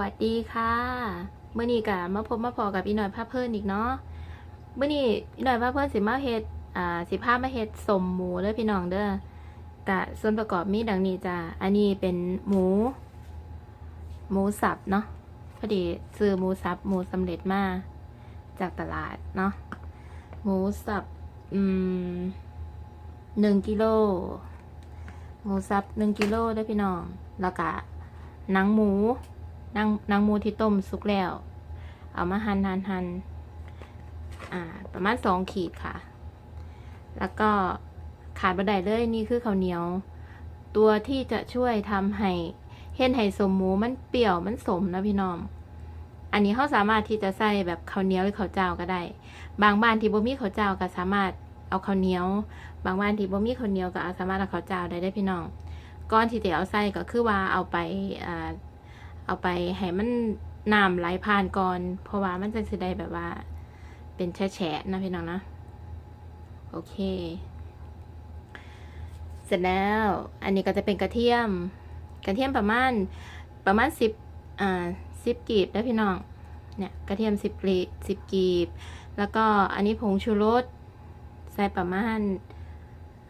วัสดีค่ะเมื่อนี้กะมาพบมาพอกับอีหน่อยภาพเพิ่นอีกเนาะเมื่อนี้อีหน่อยภาพเพิ่นสิมาเฮ็ดอ่าสิพามาเฮ็ดสมหมูเด้อพี่น้องเด้อกะส่วนประกอบมีดังนี้จ้ะอันนี้เป็นหมู หมูสับเนาะพอดีซื้อหมูสับหมูสำเร็จมาจากตลาดเนาะหมูสับอืมหนึ่งกิโลหมูสับหนึ่งกิโลเด้อพี่น้อง แล้วก็หนังหมู นังนังหมูที่ต้มสุกแล้ว เอามาหันหันหันอ่า ประมาณสองขีดค่ะ แล้วก็ขาดบันไดเลยนี่คือข้าวเหนียว ตัวที่จะช่วยทำให้เห็นให้สมหมูมันเปรี้ยวมันสมนะพี่น้องอันนี้เขาสามารถที่จะใส่แบบข้าวเหนียวหรือข้าวเจ้าก็ได้ บางบ้านที่บ่มีข้าวเจ้าก็สามารถเอาข้าวเหนียว บางบ้านที่บ่มีข้าวเหนียวก็สามารถเอาข้าวเจ้าได้ได้พี่น้อง ก้อนที่จะเอาใส่ก็คือว่าเอาไปอ่า เอาไปให้มันน้ำไหลผ่านก่อน เพราะว่ามันจะสิได้แบบว่า เป็นแฉะนะพี่น้องนะ โอเค เสร็จแล้ว อันนี้ก็จะเป็นกระเทียม กระเทียมประมาณประมาณสิบอ่าสิบกีบนะพี่น้อง เนี่ยกระเทียมสิบกีบสิบกีบ แล้วก็อันนี้ผงชูรสใส่ประมาณ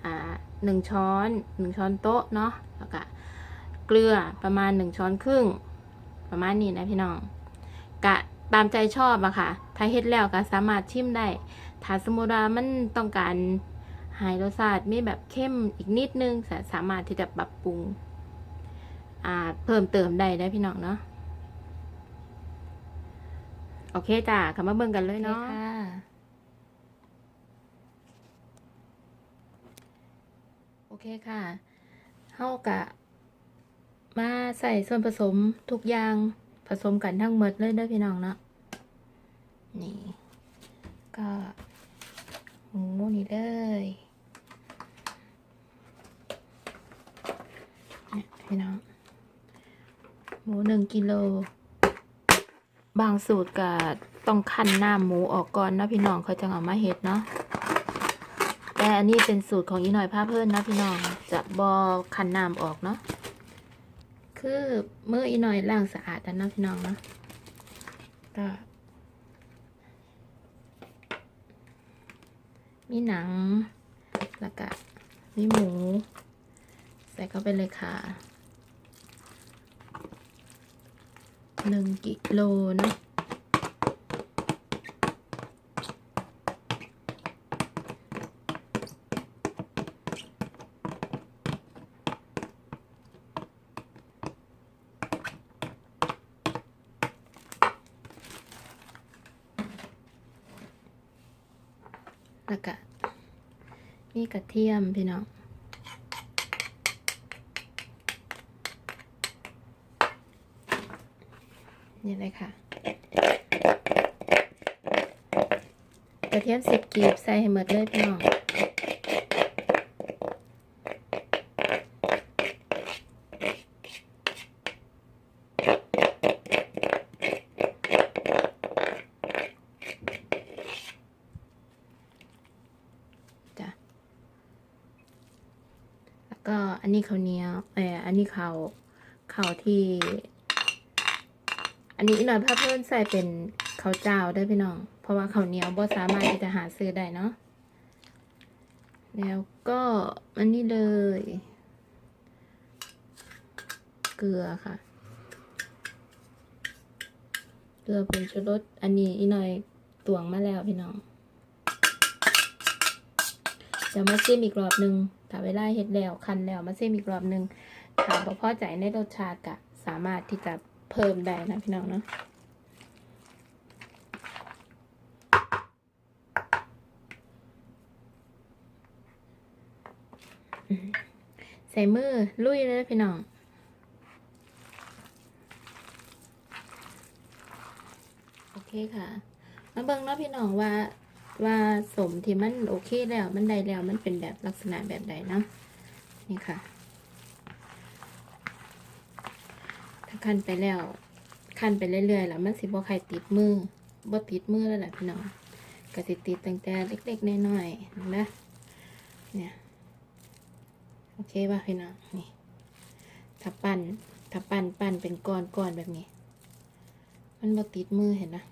อ่าหนึ่งช้อนหนึ่งช้อนโต๊ะเนาะ แล้วก็เกลือประมาณหนึ่งช้อนครึ่ง ประมาณนี้นะพี่น้องกะตามใจชอบอะค่ะ ถ้าเฮ็ดแล้วก็สามารถชิมได้ ถ้าสมมติว่ามันต้องการหายรสชาติมีแบบเข้มอีกนิดนึงสาสามารถที่จะปรับปรุงเพิ่มเติมได้ได้พี่น้องเนาะโอเคจ้ะคำมาเบิ่งกันเลยเนาะโอเคค่ะเฮากะ มาใส่ส่วนผสมทุกอย่างผสมกันทั้งหมดเลยเด้อพี่น้องเนาะนี่ ก็หมูนี่เลยเนี่ยพี่น้องหมูหนึ่งกิโล บางสูตรก็ต้องคั้นน้ำหมูออกก่อนนะพี่น้องเขาจะเอามาเฮ็ดเนาะแต่อันนี้เป็นสูตรของอีหน่อยผ้าเพิ่นนะพี่น้องจะบอคั้นน้ำออกเนาะ คือเมื่ออีหน่อยล้างสะอาดแล้วเนาะพี่น้องเนาะก็มีหนัง แล้วก็มีหมู ใส่เข้าไปเลยค่ะหนึ่งกิโลเนาะ แล้วก็มีกระเทียมพี่น้องนี่เลยค่ะ กระเทียมสิบกีบใส่ให้หมดเลยพี่น้อง ก็อันนี้เขาเนียวเอออันนี้เขาวข้าที่ อันนี้อีกหน่อยภาพเพิ่มใส่เป็นเขาเจ้าได้พี่น้อง เพราะว่าเขาเนียวบ่สามารถที่จะหาซื้อได้เนาะแล้วก็อันนี้เลย เกลือค่ะ เกลือผงชูรสอันนี้อีกหน่อยตวงมาแล้วพี่น้องจะมาซิมอีกรอบหนึ่ง ถ้าเวลาเฮ็ดแล้วคันแล้วมาเซิมอีกรอบหนึ่งถ้าบ่พอใจในรสชาติก็สามารถที่จะเพิ่มได้นะพี่น้องเนาะใส่มือลุยเลยพี่น้องโอเคค่ะมาเบิ่งเนาะพี่น้องว่า ว่าสมที่มันโอเคแล้วมันได้แล้วมันเป็นแบบลักษณะแบบใดเนาะนี่ค่ะ ถ้าคันไปแล้วคันไปเรื่อยๆแล้วมันสิบ่ใครติดมือบ่ติดมือแล้วแหละพี่น้องก็สิติดตั้งแต่เล็กๆน้อยๆนไหมเนี่ยโอเคป่ะพี่น้องนี่ถ้าปั้นถ้าปั้นปั้นเป็นก้อนก้อนแบบนี้ มันบ่ติดมือเห็นนะ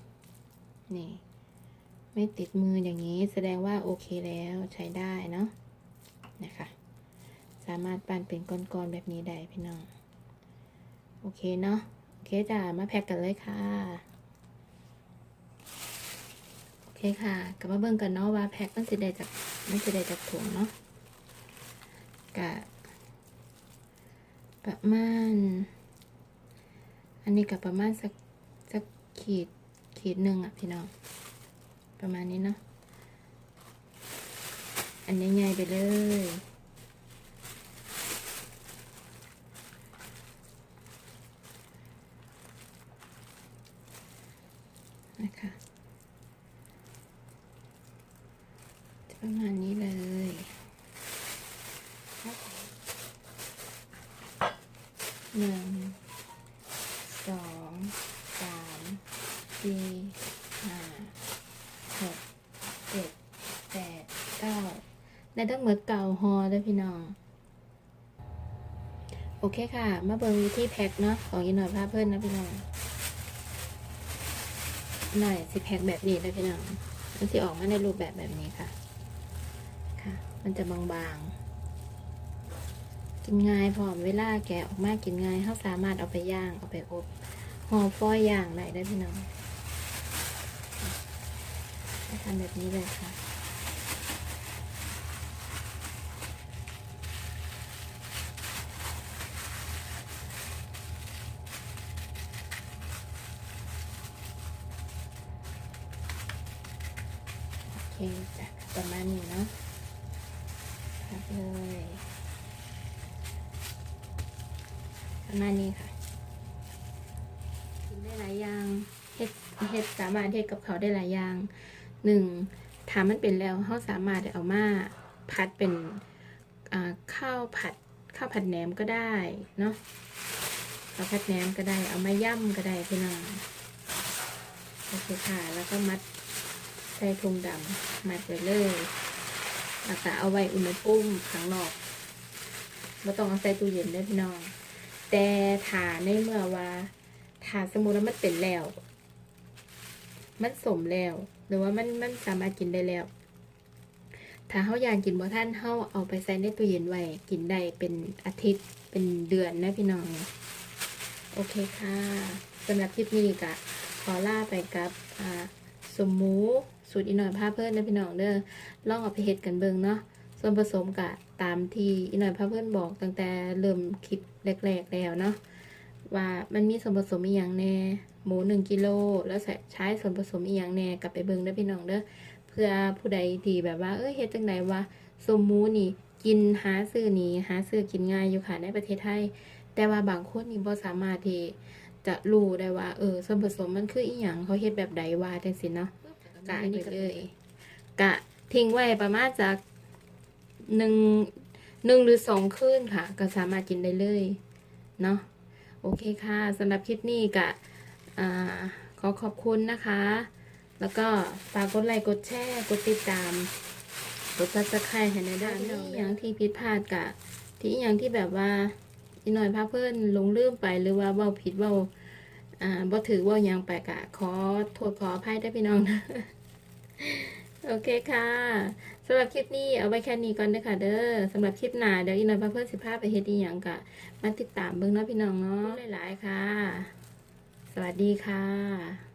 นี่ ไม่ติดมืออย่างนี้แสดงว่าโอเคแล้วใช้ได้เนาะนะคะ สามารถปั้นเป็นก้อนๆแบบนี้ได้พี่น้อง โอเคเนาะโอเคจ้ามาแพ็กกันเลยค่ะโอเคค่ะกลับมาเบิ่งกันเนาะว่าแพ็กมันสิได้จากมันสิได้จากถุงเนาะกะประมาณ อันนี้กับประมาณสักสักขีดขีดหนึ่งอะพี่น้อง ประมาณนี้เนาะ อันนี้ใหญ่ไปเลยนะคะจะประมาณนี้เลยหนึ่งสองสามสี่ห้าหกเจ็ดแปดเก้า ในทั้งหมดเก่าฮอด้วยพี่น้อง โอเคค่ะ มาเบิ่งวิธีแพ็คเนาะของอีหน่อยพาเพื่อนนะพี่น้องหน่อยสิแพ็คแบบนี้นะพี่น้องมันสิออกมาในรูปแบบแบบนี้ค่ะ ค่ะ มันจะบางๆ กินง่ายพร้อมเวลาแกะออกมากินง่ายเขาสามารถเอาไปย่างเอาไปอบห่อฟอยย่างได้ได้พี่น้องทำแบบนี้เลยค่ะ จ้ะประมาณนี้เนาะครับเลยประมาณนี้ค่ะ กินได้หลายอย่างเฮ็ดเฮ็ดสามารถเฮ็ดกับเขาได้หลายอย่างหนึ่งถามมันเป็นแล้วเขาสามารถเอามาพัดเป็นข้าวผัดข้าวผัดแหนมก็ได้เนาะข้าวผัดแหนมก็ได้เอามาย่ำก็ได้พี่น้องโอเคค่ะ แล้วก็มัด ส่ถุงดำมัดไว้เลยแล้วก็เอาไว้อุณหภูมิข้างนอกไม่ต้องเอาใส่ตู้เย็นได้พี่น้อง แต่ถาในเมื่อว่าถาสมมติว่ามันเป็นแล้ว มันสมแล้ว หรือว่ามันมันสามารถกินได้แล้วถ้าเขาอยากกินบ่ท่านเขาเอาไปใส่ในตู้เย็นไว้กินได้เป็นอาทิตย์เป็นเดือนนะพี่น้อง โอเคค่ะสำหรับคลิปนี้ก็ขอลาไปกับสมู สูตรอีหน่อยพาเพื่อนนะพี่น้องเด้อลองเอาไปเฮ็ดกันเบิ่งเนาะส่วนผสมกะตามที่อีหน่อยพาเพื่อนบอกตั้งแต่เริ่มคลิปแรกๆแล้วเนาะว่ามันมีส่วนผสมอีหยังแน่หมูหนึ่งกิโลแล้วใช้ส่วนผสมอีหยังแน่กลับไปเบิ่งเด้อพี่น้องเด้อเพื่อผู้ใดที่แบบว่าเอ้ยเฮ็ดจังไดว่าสมหมูนี่กินหาซื้อนี่หาซื้อกินง่ายอยู่ค่ะในประเทศไทย แต่ว่าบางคนนี่บ่สามารถที่จะรู้ได้ว่า เออส่วนผสมมันคืออีหยังเขาเฮ็ดแบบใดว่าจังซี่เนาะ กะอันนี้เลยกะทิ้งไว้ประมาณจากหนึ่งหนึ่งหรือสองคืนค่ะ ก็สามารถกินได้เลยเนาะโอเคค่ะสำหรับคลิปนี้กะอขอขอบคุณนะคะ แล้วก็ฝากกดไลค์กดแชร์กดติดตาม กดซับสไครต์ให้ในด้านนี้อย่างที่ผิดพลาดกะ ที่อย่างที่แบบว่าอีหน่อยพาเพื่อนหลงลืมไปหรือว่าเว้าผิดเว้า อ่าบ่ถือว่ายังไปกะขอโทษขออภัยได้วยพี่น้องนะโอเคค่ะสำหรับคลิปนี้เอาไว้แค่นี้ก่อนนะคะเด้อสำหรับคลิปหน้าเดี๋ยวอีน้อยพาเพื่อนสิภาไปเฮ็ดอีหยังกะมาติดตามเบิ่งเนาะพี่น้องเนาะหลายๆค่ะ สวัสดีค่ะ